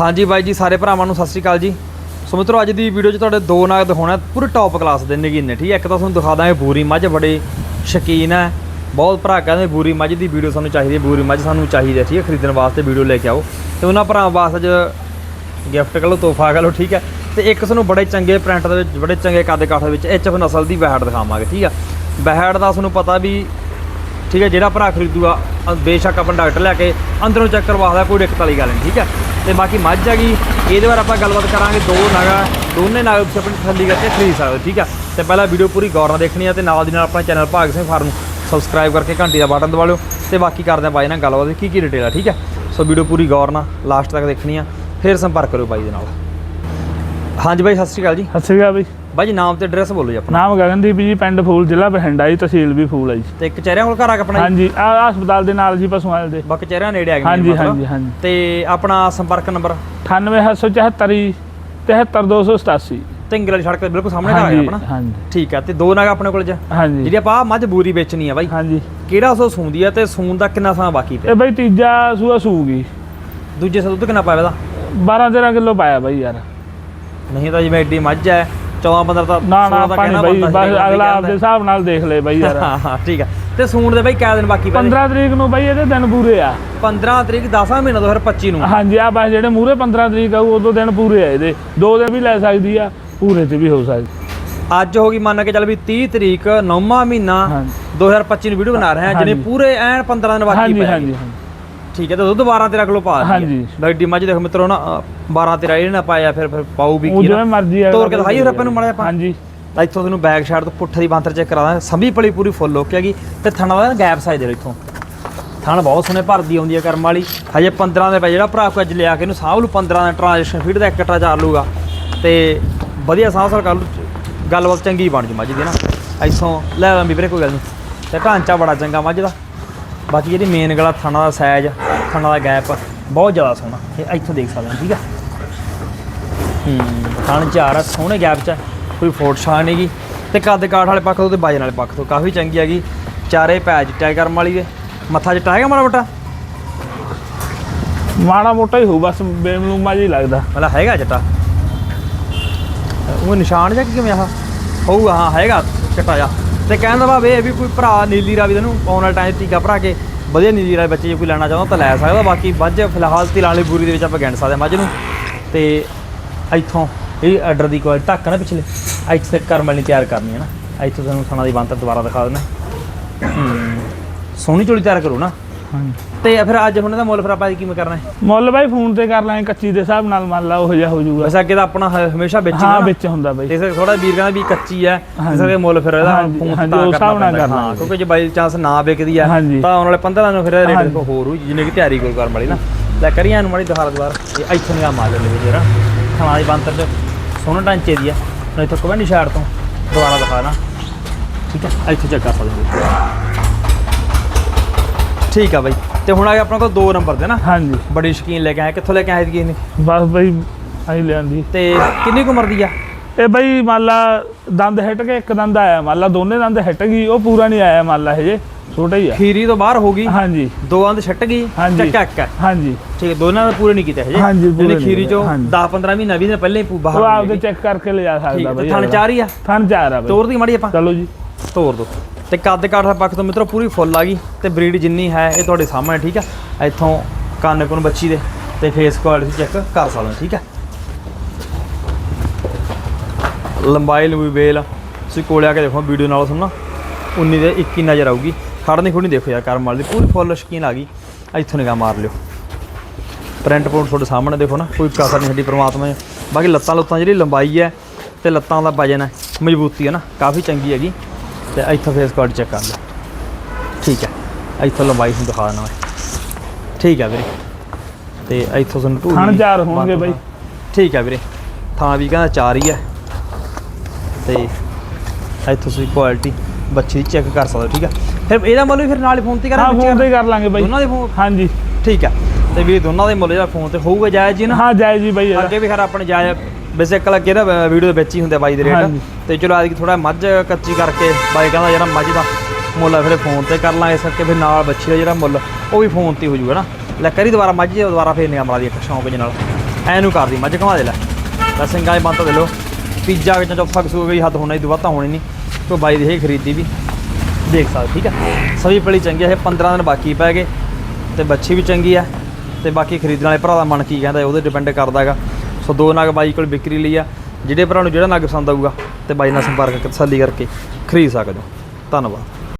ਹਾਂਜੀ ਬਾਈ ਜੀ, ਸਾਰੇ ਭਰਾਵਾਂ ਨੂੰ ਸਤਿ ਸ਼੍ਰੀ ਅਕਾਲ ਜੀ। ਸੋ ਮਿੱਤਰੋ, ਅੱਜ ਦੀ ਵੀਡੀਓ 'ਚ ਤੁਹਾਡੇ ਦੋ ਨਾਗ ਦਿਖਾਉਣਾ ਪੂਰੇ ਟੌਪ ਕਲਾਸ ਦੇ ਨਗੀਨੇ ਠੀਕ ਹੈ? ਇੱਕ ਤਾਂ ਤੁਹਾਨੂੰ ਦਿਖਾ ਦਾਂਗੇ ਬੂਰੀ ਮੱਝ, ਬੜੇ ਸ਼ੌਕੀਨ ਹੈ। ਬਹੁਤ ਭਰਾ ਕਹਿੰਦੇ ਬੂਰੀ ਮੱਝ ਦੀ ਵੀਡੀਓ ਸਾਨੂੰ ਚਾਹੀਦੀ ਹੈ, ਬੂਰੀ ਮੱਝ ਸਾਨੂੰ ਚਾਹੀਦੀ ਹੈ, ਠੀਕ ਹੈ? ਖਰੀਦਣ ਵਾਸਤੇ ਵੀਡੀਓ ਲੈ ਕੇ ਆਓ। ਤੇ ਉਹਨਾਂ ਭਰਾਵਾਂ ਵਾਸਤੇ ਅੱਜ ਗਿਫਟ ਕਰ ਲਓ, ਤੋਹਫਾ ਕਰ ਲਓ, ਠੀਕ ਹੈ? ਤੇ ਇੱਕ ਤੁਹਾਨੂੰ ਬੜੇ ਚੰਗੇ ਪ੍ਰਿੰਟ ਦੇ ਵਿੱਚ, ਬੜੇ ਚੰਗੇ ਕੱਦ ਕਾਠ ਦੇ ਵਿੱਚ ਐਚਐਫ ਨਸਲ ਦੀ ਬੈਹੜ ਦਿਖਾਵਾਂਗੇ, ਠੀਕ ਆ ਬੈਹੜ ਦਾ ਤੁਹਾਨੂੰ ਪਤਾ ਵੀ ਠੀਕ ਹੈ, ਜਿਹੜਾ ਭਰਾ ਖਰੀਦੂਗਾ ਬੇਸ਼ੱਕ ਆਪਾਂ ਡਾਕਟਰ ਲੈ ਕੇ ਅੰਦਰੋਂ ਚੈੱਕ ਕਰਵਾਉਂਦਾ ਕੋਈ ਦਿੱਕਤ ਵਾਲੀ ਗੱਲ ਨਹੀਂ, ਠੀਕ ਹੈ। ਤੇ ਬਾਕੀ ਮੱਝ ਆ ਗਈ, ਇਹਦੇ ਬਾਰੇ ਆਪਾਂ ਗੱਲਬਾਤ ਕਰਾਂਗੇ, ਦੋ ਨਗਾ, ਦੋਨੇ ਨਾਗ ਤੁਸੀਂ ਆਪਣੀ ਤਸੱਲੀ ਕਰਕੇ ਖਰੀਦ ਸਕਦੇ ਹੋ, ਠੀਕ ਹੈ। ਤੇ ਪਹਿਲਾਂ ਵੀਡੀਓ ਪੂਰੀ ਗੌਰ ਨਾਲ ਦੇਖਣੀ ਹੈ ਤੇ ਨਾਲ ਦੀ ਨਾਲ ਆਪਣਾ ਚੈਨਲ ਭਾਗ ਸਿੰਘ ਫਾਰਮ ਨੂੰ ਸਬਸਕ੍ਰਾਈਬ ਕਰਕੇ ਘੰਟੀ ਦਾ ਬਟਨ ਦਬਾ ਲਿਓ। ਤੇ ਬਾਕੀ ਕਰਦੇ ਹਾਂ ਬਾਈ ਨਾਲ ਗੱਲਬਾਤ ਵੀ ਕੀ ਕੀ ਡਿਟੇਲ ਆ, ਠੀਕ ਹੈ। ਸੋ ਵੀਡੀਓ ਪੂਰੀ ਗੌਰ ਨਾਲ ਲਾਸਟ ਤੱਕ ਦੇਖਣੀ ਆ, ਫਿਰ ਸੰਪਰਕ ਕਰੋ ਬਾਈ ਦੇ ਨਾਲ। ਹਾਂਜੀ ਬਾਈ, ਸਤਿ ਸ਼੍ਰੀ ਅਕਾਲ ਜੀ। ਸਤਿ ਸ਼੍ਰੀ ਅਕਾਲ ਬਾਈ। ਬਾਈ ਜੀ ਨਾਮ ਤੇ ਐਡਰੈਸ ਬੋਲੋ ਜੀ ਆਪਣਾ। ਨਾਮ ਗਗਨਦੀਪ ਜੀ ਪਿੰਡ ਫੂਲ ਜ਼ਿਲ੍ਹਾ ਬਠਿੰਡਾ ਜੀ ਤਹਿਸੀਲ ਵੀ ਫੂਲ ਹੈ ਜੀ। ਤੇ ਕਚਹਿਰਿਆਂ ਕੋਲ ਘਰ ਆ ਕੇ ਆਪਣਾ ਜੀ? ਹਾਂਜੀ ਆ ਹਸਪਤਾਲ ਦੇ ਨਾਲ ਜੀ ਪਸ਼ੂਆਂ ਦੇ। ਬਾ ਕਚਹਿਰਿਆਂ ਨੇੜੇ ਆ ਗਏ ਹਾਂਜੀ ਮਤਲਬ। ਹਾਂਜੀ ਹਾਂਜੀ। ਤੇ ਆਪਣਾ ਸੰਪਰਕ ਨੰਬਰ? 98774 ਜੀ 73287 ਤਿੰਗਲ ਵਾਲੀ ਸੜਕ ਦੇ ਬਿਲਕੁਲ ਸਾਹਮਣੇ ਘਰ ਆ ਹਾਂਜੀ ਆਪਣਾ। ਹਾਂਜੀ। ਠੀਕ ਆ ਤੇ ਦੋ ਨਗ ਆਪਣੇ ਕੋਲ ਜ? ਹਾਂਜੀ। ਜਿਹੜੀ ਆਪਾਂ ਆਹ ਮੱਝ ਬੂਰੀ ਵੇਚਣੀ ਆ ਬਾਈ ਹਾਂਜੀ। ਕਿਹੜਾ ਸੋ ਸੂੰਦੀ ਆ ਤੇ ਸੂਣ ਦਾ ਕਿੰਨਾ ਸਮਾਂ ਬਾਕੀ ਤੇ? ਇਹ ਬਈ ਤੀਜਾ ਸੂਆ ਸੂਗੀ। ਦੂਜੇ ਸੋ ਦੁੱਧ ਕਿੰਨਾ ਪਾਇਆ ਇਹਦਾ? 12 13 ਕਿਲੋ ਪਾਇਆ ਬਈ ਯਾਰ। ਨਹੀਂ ਤਾਂ ਜਿਵੇਂ ਐਡੀ ਮੱਝ ਹੈ 14 15 ਤਾਂ ਨਾ ਨਾ 16 ਤਾਂ ਪਾਣੀ ਕਹਿਣਾ ਬਈ ਬਣਦਾ ਬਸ ਸੀਗਾ, ਅਗਲਾ ਕਹਿੰਦਾ। ਆਪਦੇ ਹਿਸਾਬ ਨਾਲ ਦੇਖ ਲੈ ਬਈ ਯਾਰ। ਹਾਂ ਹਾਂ ਠੀਕ ਆ। ਤੇ ਸੂਣ ਦੇ ਬਾਈ ਕਿਆ ਦਿਨ ਬਾਕੀ ਪਏ 15 ਤਰੀਕ ਨੂੰ ਬਈ ਇਹਦੇ ਦਿਨ ਪੂਰੇ ਆ। 15 ਤਰੀਕ 10ਵਾਂ ਮਹੀਨਾ 2025 ਨੂੰ। ਹਾਂਜੀ ਆ ਬਸ ਜਿਹੜੇ ਮੂਰੇ 15 ਤਰੀਕ ਆਊ ਉਦੋਂ ਦਿਨ ਪੂਰੇ ਆ ਇਹਦੇ। ਦੋ ਦਿਨ ਵੀ ਲੈ ਸਕਦੀ ਆ ਪੂਰੇ ਤੇ ਵੀ ਹੋ ਸਕਦੀ। ਅੱਜ ਹੋ ਗਈ ਮੰਨ ਕੇ ਚੱਲ ਵੀ 30 ਤਰੀਕ 9ਵਾਂ ਮਹੀਨਾ ਹਾਂਜੀ। 2025 ਨੂੰ ਵੀਡੀਓ ਬਣਾ ਰਹੇ ਹਾਂ ਜਿਹਨੇ। ਪੂਰੇ ਐਨ 15 ਦਿਨ ਬਾਕੀ ਪਏ ਹਾਂਜੀ ਹਾਂਜੀ। ਠੀਕ ਹੈ ਤੇ ਦੁੱਧ 12 13 ਕਿਲੋ ਪਾ ਹਾਂਜੀ। ਬੈਡੀ ਮੱਝ ਦੇਖੋ ਮਿੱਤਰੋ ਨਾ ਅ, 12 13 ਇਹਨੇ ਨਾ ਪਾਇਆ ਫਿਰ ਫਿਰ ਪਾਊ ਵੀ ਉਹ ਕੀ ਜਿਵੇਂ ਮਰਜ਼ੀ ਆ ਤੋਰ ਕੇ ਦਿਖਾਈਏ ਫਿਰ ਆਪਾਂ ਨੂੰ ਮਾੜਾ ਜਿਹਾ ਆਪਾਂ। ਹਾਂਜੀ। ਤਾਂ ਇੱਥੋਂ ਤੁਹਾਨੂੰ ਬੈਕ ਸਾਈਡ ਤੋਂ ਪੁੱਠੇ ਦੀ ਬਾਂਤਰ ਚੈੱਕ ਕਰਾ ਦਾਂਗੇ। ਸੰਭੀ ਪਲੀ ਪੂਰੀ ਫੁੱਲ ਹੋ ਕੇ ਹੈਗੀ। ਤੇ ਥਣਾ ਦਾ ਗੈਪ ਸਾਈਜ਼ ਦੇ ਇੱਥੋਂ। ਥਣ ਬਹੁਤ ਸੋਹਣੇ ਭਰਦੀ ਆਉਂਦੀ ਹੈ ਕਰਮ ਵਾਲੀ। ਹਜੇ 15 ਦੇ ਪੈ ਜਿਹੜਾ ਭਰਾ ਕੋ ਅੱਜ ਲਿਆ ਕੇ ਇਹਨੂੰ ਸਾਂਭ ਲੂ 15 ਦਾ ਟ੍ਰਾਂਜੈਕਸ਼ਨ ਫੀਡ ਦਾ ਇੱਕ ਕਟਰਾ ਚਾਰ ਲੂਗਾ ਤੇ ਵਧੀਆ ਸਾਂਭ ਸਾਲ ਕਰ ਲੂ ਗੱਲਬਾਤ ਚੰਗੀ ਬਣ ਜੂ ਮੱਝ ਦੀ ਨਾ। ਇੱਥੋਂ ਲੈ ਲੰਬੀ ਵੀਰੇ ਕੋਈ ਗੱਲ ਨਹੀਂ ਤੇ ਢਾਂਚਾ ਬੜਾ ਚੰਗਾ ਮੱਝ ਦਾ। ਬਾਕੀ ਜਿਹੜੀ ਮੇਨ ਗਲਾ ਥਣਾ ਦਾ ਸਾਈਜ਼ ਥਣਾ ਦਾ ਗੈਪ ਬਹੁਤ ਜ਼ਿਆਦਾ ਸੋਹਣਾ। ਇਹ ਇੱਥੋਂ ਦੇਖ ਸਕਦੇ ਹੋ ਠੀਕ ਆ? ਹੂੰ ਥਣ ਚਾਰ ਆ ਸੋਹਣੇ ਗੈਪ 'ਚ ਕੋਈ ਫੋਟ ਸ਼ਾਨ ਨਹੀਂਗੀ ਤੇ ਕੱਦ ਕਾਠ ਵਾਲੇ ਪੱਖ ਤੋਂ ਤੇ ਬਾਜਣ ਵਾਲੇ ਪੱਖ ਤੋਂ ਕਾਫੀ ਚੰਗੀ ਹੈਗੀ ਚਾਰੇ ਪੈਜ ਟੈ ਕਰਮ ਵਾਲੀ ਦੇ। ਮੱਥਾ ਚਟਾ ਹੈਗਾ ਮਾੜਾ ਮੋਟਾ? ਮਾੜਾ ਮੋਟਾ ਹੀ ਹੋਊ ਬਸ ਬੇਮਲੂਮਾ ਹੀ ਲੱਗਦਾ। ਮਤਲਬ ਹੈਗਾ ਚਟਾ? ਉਹ ਨਿਸ਼ਾਨ ਜਿਹਾ ਕਿ ਕਿਵੇਂ ਆਹ ਹੋਊਗਾ ਹਾਂ ਹੈਗਾ ਚਟਾ ਜਾ ਤੇ ਕਹਿਣ ਦਾ ਭਾਵ ਇਹ ਹੈ ਵੀ ਕੋਈ ਭਰਾ ਨੀਲੀ ਰਾਵੀ ਦਾ ਨੂੰ ਆਉਣ ਵਾਲੇ ਟਾਈਮ ਟੀਕਾ ਭਰਾ ਕੇ ਵਧੀਆ ਨੀਲੀ ਰਾਵੀ ਬੱਚੇ ਜੇ ਕੋਈ ਲੈਣਾ ਚਾਹੁੰਦਾ ਤਾਂ ਲੈ ਸਕਦਾ, ਬਾਕੀ ਮੱਝ ਫਿਲਹਾਲ ਤਿਲਾਂ ਵਾਲੀ ਬੂਰੀ ਦੇ ਵਿੱਚ ਆਪਾਂ ਗਿਣ ਸਕਦੇ ਹਾਂ ਮੱਝ ਨੂੰ। ਤੇ ਇੱਥੋਂ ਇਹ ਆਰਡਰ ਦੀ ਕੁਆਲਿਟੀ ਧੱਕ ਨਾ ਪਿਛਲੇ, ਇੱਥੇ ਤੱਕ ਕਰਮ ਤਿਆਰ ਕਰਨੀ ਹੈ ਨਾ। ਇੱਥੋਂ ਤੁਹਾਨੂੰ ਖਾਣਾ ਦੀ ਬੰਤਰ ਦੁਬਾਰਾ ਦਿਖਾ ਦਿੰਦਾ। ਸੋਹਣੀ ਚੋਲੀ ਤਿਆਰ ਕਰੋ ਨਾ। ਹਾਂਜੀ। ਤੇ ਫਿਰ ਅੱਜ ਹੁਣ ਇਹਦਾ ਮੁੱਲ ਫਿਰ ਆਪਾਂ ਕਿਵੇਂ ਕਰਨਾ ਹੈ? ਮੁੱਲ ਬਾਈ ਫੋਨ ਤੇ ਕਰ ਲਾਂਗੇ ਕੱਚੀ ਦੇ ਹਿਸਾਬ ਨਾਲ ਮੰਨ ਲਾ ਉਹ ਜਿਹਾ ਹੋ ਜਾਊਗਾ। ਵੈਸੇ ਅੱਗੇ ਤਾਂ ਆਪਣਾ ਹ- ਹਮੇਸ਼ਾ ਵਿੱਚ ਹੀ ਹਾਂ ਨਾ। ਵਿੱਚ ਹੁੰਦਾ ਬਾਈ। ਇਸ ਥੋੜਾ ਵੀਰ ਕਹਿੰਦਾ ਵੀ ਕੱਚੀ ਹੈ ਇਸ ਹਾਂਜੀ। ਕਰਕੇ ਮੁੱਲ ਫਿਰ ਇਹਦਾ ਹਾਂਜੀ, ਫੋਨ ਹਾਂਜੀ, ਤਾਂ ਉਸ ਹਿਸਾਬ ਨਾਲ ਕਰਨਾ ਕਰਨਾ ਹਾਂ ਕਿਉਂਕਿ ਜੇ ਬਾਈ ਚਾਂਸ ਨਾ ਵਿਕਦੀ ਆ ਹਾਂਜੀ। ਤਾਂ ਆਉਣ ਵਾਲੇ 15 ਨੂੰ ਫਿਰ ਰੇਟ ਹਾਂਜੀ। ਕੋ ਹੋਰ ਹੋਈ ਜਿੰਨੇ ਕਿ ਤਿਆਰੀ ਕੋਈ ਕਰਨ ਵਾਲੀ ਨਾ। ਲੈ ਕਰੀਆਂ ਨੂੰ ਮਾੜੀ ਦਿਖਾ ਦੁਬਾਰ। ਇਹ ਇੱਥੋਂ ਨਿਗਾ ਮਾਰ ਲੈਂਦੇ ਵੀ ਜਰਾ ਖਾਣਾ ਦੀ ਬੰਤਰ ਚ। ਸੋਹਣਾ ਢਾਂਚੇ ਦੀ ਆ ਹੁਣ ਇੱਥੋਂ ਕਵੰਡੀ ਸ਼ਾੜ ਤੋਂ ਦੁਬਾਰਾ ਦਿਖਾ ਨਾ ਠੀਕ ਹੈ ਇੱਥੇ ਚੈੱਕ ਕਰ ਸਕਦੇ ਹੋ। ਠੀਕ ਆ ਬਾਈ। ਤੇ ਹੁਣ ਆ ਗਿਆ ਆਪਣਾ ਕੋਲ ਦੋ ਨੰਬਰ ਦੇ ਨਾ? ਹਾਂਜੀ। ਬੜੀ ਸ਼ਕੀਨ ਲੈ ਕੇ ਆਏ ਕਿੱਥੋਂ ਲੈ ਕੇ ਆਏ ਸੀ ਨੇ ਬਸ ਬਾਈ ਆਈ ਲਿਆਂਦੀ ਤੇ ਕਿੰਨੀ ਕੁ ਉਮਰ ਦੀ ਆ? ਇਹ ਬਾਈ ਮੰਨ ਲਾ ਦੰਦ ਹਿੱਟ ਕੇ ਇੱਕ ਦੰਦ ਆਇਆ। ਮੰਨ ਲਾ ਦੋਨੇ ਦੰਦ ਹਿੱਟ ਗਈ ਉਹ ਪੂਰਾ ਨਹੀਂ ਆਇਆ ਮੰਨ ਲਾ ਹਜੇ ਛੋਟਾ ਹੀ ਆ। ਖੀਰੀ ਤੋਂ ਬਾਹਰ ਹੋ ਗਈ। ਹਾਂਜੀ। ਦੋ ਅੰਦ ਛੱਟ ਗਈ। ਚੱਕਾ ਇੱਕ ਹੈ ਹਾਂਜੀ। ਠੀਕ ਦੋਨਾਂ ਦਾ ਪੂਰੇ ਨਹੀਂ ਕੀਤੇ ਹਜੇ ਹਾਂਜੀ, ਪੂਰੇ ਖੀਰੀ ਚੋਂ ਹਾਂਜੀ। 10 15 ਮਹੀਨਾ ਵੀ ਨੇ ਪਹਿਲੇ ਹੀ ਪੂ- ਬਾਹਰ ਉਹ ਆਪਦੇ। ਚੈੱਕ ਕਰਕੇ ਲਿਜਾ ਸਕਦਾ ਬਾਈ ਥਣ ਚਾਰ ਹੀ ਆ? ਥਣ ਚਾਰ ਆ ਬਾਈ। ਤੋਰ ਦੀ ਮਾੜੀ ਆਪਾਂ। ਚਲੋ ਜੀ। ਤੋਰ ਦੋ। ਤੇ ਕੱਦ ਕਾਠ ਦਾ ਪੱਖ ਤੋਂ ਮਿੱਤਰੋ ਪੂਰੀ ਫੁੱਲ ਆ ਗਈ ਤੇ ਬਰੀਡ ਜਿੰਨੀ ਹੈ ਇਹ ਤੁਹਾਡੇ ਸਾਹਮਣੇ, ਠੀਕ ਆ? ਇੱਥੋਂ ਕੰਨ ਕੁਨ ਬੱਚੀ ਦੇ ਤੇ ਫੇਸ ਕੁਆਲਿਟੀ ਚੈੱਕ ਕਰ ਸਕਦੇ ਹੋ, ਠੀਕ ਆ? ਲੰਬਾਈ ਲੰਬੀ ਵੇਲ ਤੁਸੀਂ ਕੋਲੇ ਆ ਕੇ ਦੇਖੋ, ਵੀਡੀਓ ਨਾਲ ਸੁਣਨਾ। 19 ਦੇ 21 ਨਜ਼ਰ ਆਊਗੀ। ਖੜਨੀ ਖੁੜਨੀ ਦੇਖੋ ਯਾਰ, ਕਰਮ ਵਾਲੀ ਦੀ। ਪੂਰੀ ਫੁੱਲ ਸ਼ਕੀਨ ਆ ਗਈ। ਇੱਥੋਂ ਨਿਗਾਹ ਮਾਰ ਲਿਓ। ਪ੍ਰਿੰਟ ਪੁੰਟ ਤੁਹਾਡੇ ਸਾਹਮਣੇ ਦੇਖੋ ਨਾ, ਕੋਈ ਕਸਰ ਨਹੀਂ ਸਾਡੀ ਪ੍ਰਮਾਤਮਾ ਨੇ। ਬਾਕੀ ਲੱਤਾਂ ਲੁੱਤਾਂ ਜਿਹੜੀ ਲੰਬਾਈ ਹੈ ਤੇ ਲੱਤਾਂ ਦਾ ਵਜਨ ਹੈ, ਮਜ਼ਬੂਤੀ ਹੈ ਨਾ, ਕਾਫੀ ਚੰਗੀ ਹੈਗੀ। ਤੇ ਇੱਥੋਂ ਫੇਸ ਕਾਰਡ ਚੈੱਕ ਕਰ ਲਓ। ਠੀਕ ਹੈ। ਇੱਥੋਂ ਲੰਬਾਈ ਤੁਹਾਨੂੰ ਦਿਖਾ ਦੇਣਾ ਠੀਕ ਹੈ ਵੀਰੇ। ਤੇ ਇੱਥੋਂ ਤੁਹਾਨੂੰ ਢੂਹੀ ਥਣ ਚਾਰ ਹੋਣਗੇ ਬਾਈ। ਠੀਕ ਹੈ ਵੀਰੇ। ਥਾਂ ਵੀ ਕਹਿੰਦਾ ਚਾਰ ਹੀ ਹੈ। ਤੇ ਇੱਥੋਂ ਤੁਸੀਂ ਕੁਆਲਿਟੀ ਬੱਚੀ ਦੀ ਚੈੱਕ ਕਰ ਸਕਦੇ ਹੋ ਠੀਕ ਹੈ। ਫਿਰ ਇਹਦਾ ਮੁੱਲ ਵੀ ਫਿਰ ਨਾਲ ਹੀ ਫੋਨ ਤੇ ਹਾਂ ਕਰਾਂਗੇ ਫੋਨ ਤੇ ਹੀ ਕਰ ਲਾਂਗੇ ਬਾਈ। ਦੋਨਾਂ ਦੇ ਫੋਨ ਹਾਂਜੀ। ਠੀਕ ਹੈ। ਤੇ ਵੀ ਦੋਨਾਂ ਦੇ ਮੁੱਲ ਜਿਹੜਾ ਫੋਨ ਤੇ ਹੋਊਗਾ ਜਾਇਜ਼ ਜੀ ਨਾ। ਹਾਂ ਜਾਇਜ਼ ਜੀ ਬਾਈ। ਅੱਗੇ ਵੀ ਖਰ ਆਪਣੇ ਜਾਇਜ਼ ਵੈਸੇ ਇੱਕ ਲੱਗੇ ਨਾ ਵੀਡੀਓ ਦੇ ਵਿੱਚ ਹੀ ਹੁੰਦੇ ਬਾਈ ਦੇ ਰੇਟ ਹਾਂਜੀ। ਤੇ ਚਲੋ ਅੱਜ ਥੋੜਾ ਮੱਝ ਕੱਚੀ ਕਰਕੇ ਬਾਈ ਕਹਿੰਦਾ ਜਿਹੜਾ ਮੱਝ ਦਾ ਮੁੱਲ ਆ, ਫਿਰ ਫੋਨ ਤੇ ਕਰ ਲਾਂਗੇ ਇਸ ਕਰਕੇ ਫਿਰ ਨਾਲ ਬੱਚੀ ਦਾ ਜਿਹੜਾ ਮੁੱਲ, ਉਹ ਵੀ ਫੋਨ ਤੇ ਹੋ ਜਾਊਗਾ ਨਾ। ਲੈ ਕਰੀ ਦੁਬਾਰਾ ਮੱਝ ਦੀ ਦੁਬਾਰਾ ਫੇਰ ਨਿਗਾਹ ਮਾਰਾ ਦੀ ਇੱਕ ਸ਼ੌਂਕ ਦੇ ਨਾਲ। ਐ ਨੂੰ ਕਰਦੀ ਮੱਝ, ਘਮਾ ਦੇ ਲੈ। ਤਾਂ ਸਿੰਘਾਂ ਦੇ ਬੰਤਾ ਦੇ ਲੋ ਤੀਜਾ ਵਿੱਚ ਚੌਥਾ ਕਸੂ ਗਈ ਹੱਦ ਹੋਣਾ ਹੀ, ਦੁਬਾਰਾ ਤਾਂ ਹੋਣੀ ਨਹੀਂ। ਤੋ ਬਾਈ ਦੀ ਇਹ ਖਰੀਦੀ ਵੀ। ਦੇਖ ਸਕਦੇ ਠੀਕ ਹੈ ਸਭੀ ਪਲੀ ਚੰਗੀ ਹੈ ਇਹ 15 ਦਿਨ ਬਾਕੀ ਪੈ ਗਏ। ਤੇ ਬੱਚੀ ਵੀ ਚੰਗੀ ਹੈ ਤੇ ਬਾਕੀ ਖਰੀਦਣ ਵਾਲੇ ਭਰਾ ਦਾ ਮਨ ਕੀ ਕਹਿੰਦਾ, ਉਹਦੇ ਡਿਪੈਂਡ ਕਰਦਾ ਹੈਗਾ। ਸੋ ਦੋ ਨਾਗ ਬਾਈ ਕੋਲ ਵਿਕਰੀ ਲਈ ਆ। ਜਿਹੜੇ ਭਰਾ ਨੂੰ ਜਿਹੜਾ ਨਗ ਪਸੰਦ ਆਊਗਾ ਤੇ ਬਾਈ ਨਾਲ ਸੰਪਰਕ ਕਰਕੇ ਤਸੱਲੀ ਕਰਕੇ ਖਰੀਦ ਸਕਦੇ ਹੋ। ਧੰਨਵਾਦ।